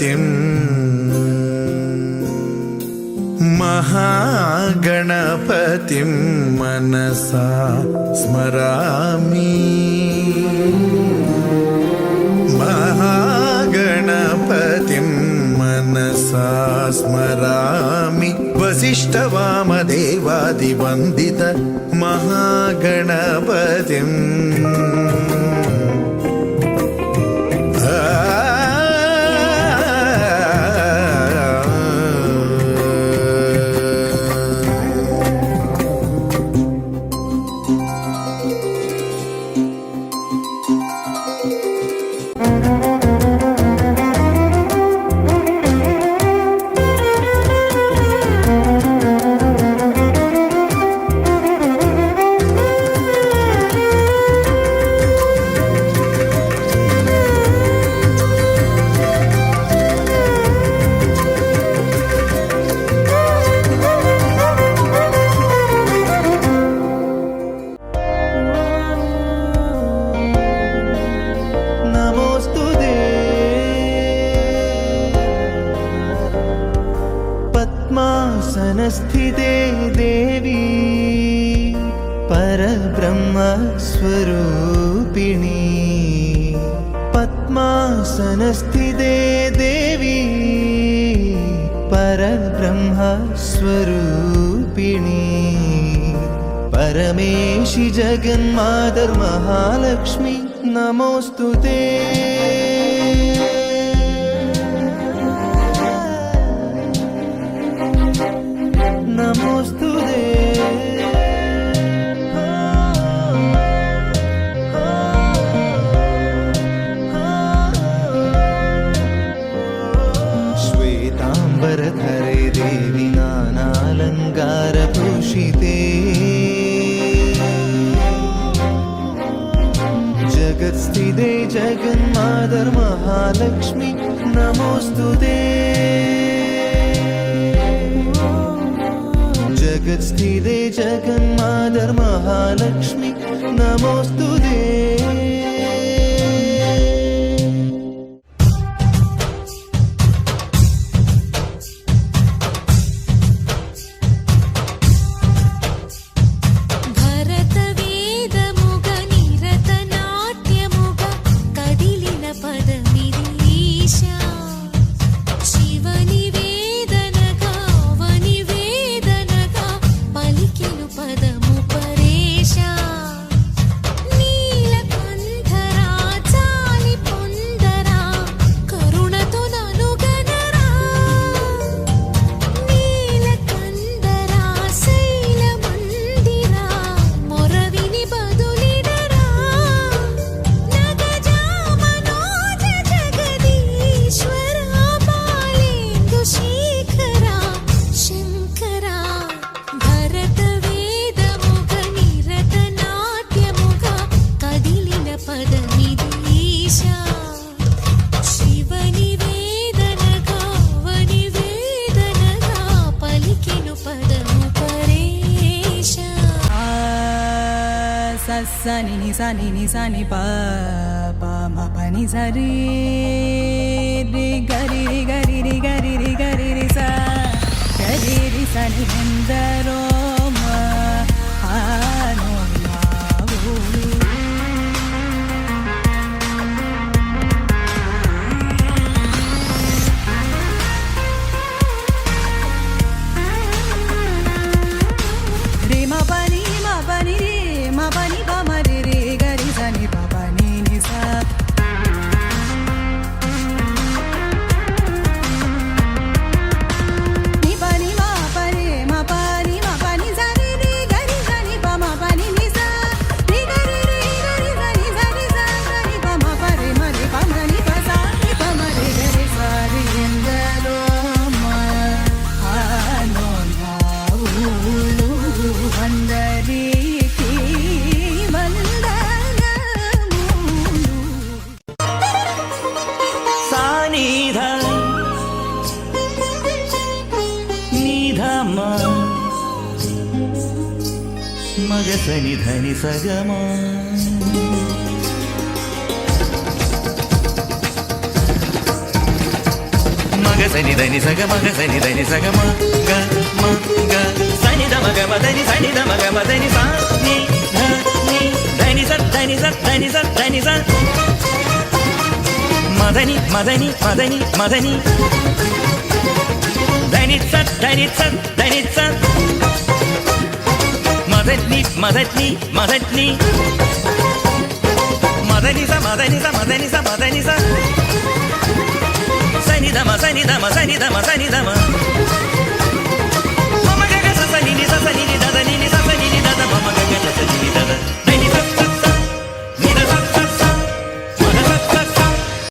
സത്യം महागणपतिं मनसा स्मरामि महागणपतिं मनसा स्मरामि वसिष्ठवामदेवादिवन्दित महागणपतिम् स्थिते देवी परब्रह्मस्वरूपिणी। पद्मासनस्थिते देवी परब्रह्मस्वरूपिणी। परमेशि जगन्मातर्महालक्ष्मि नमोऽस्तु ते। ജഗത്സ്ഥിതേ ജഗന്മാതർ മഹാലക്ഷ്മി നമോസ്തുതേ ജഗത്സ്ഥിതേ ജഗന്മാതർ മഹാലക്ഷ്മി നമോസ്തുതേ సని ని సని ని సని ప ప మ పని సరి రి గరి రే సని ధని సజమా మగ సని ధని సగ మగ సని ధని సగ మగ మగ సని ధ మగ మదని సని ధ మగ మదని సా ని ధ ని ధని స ధని స ధని స ధని స. మదని మదని మదని మదని. ధని స ధని స ధని స. మొదట్ని మదని మొదట్ని మదనిస మదనిస మదనిస మదనిస. సనిదమ సనిదమ సనిదమ సనిదమ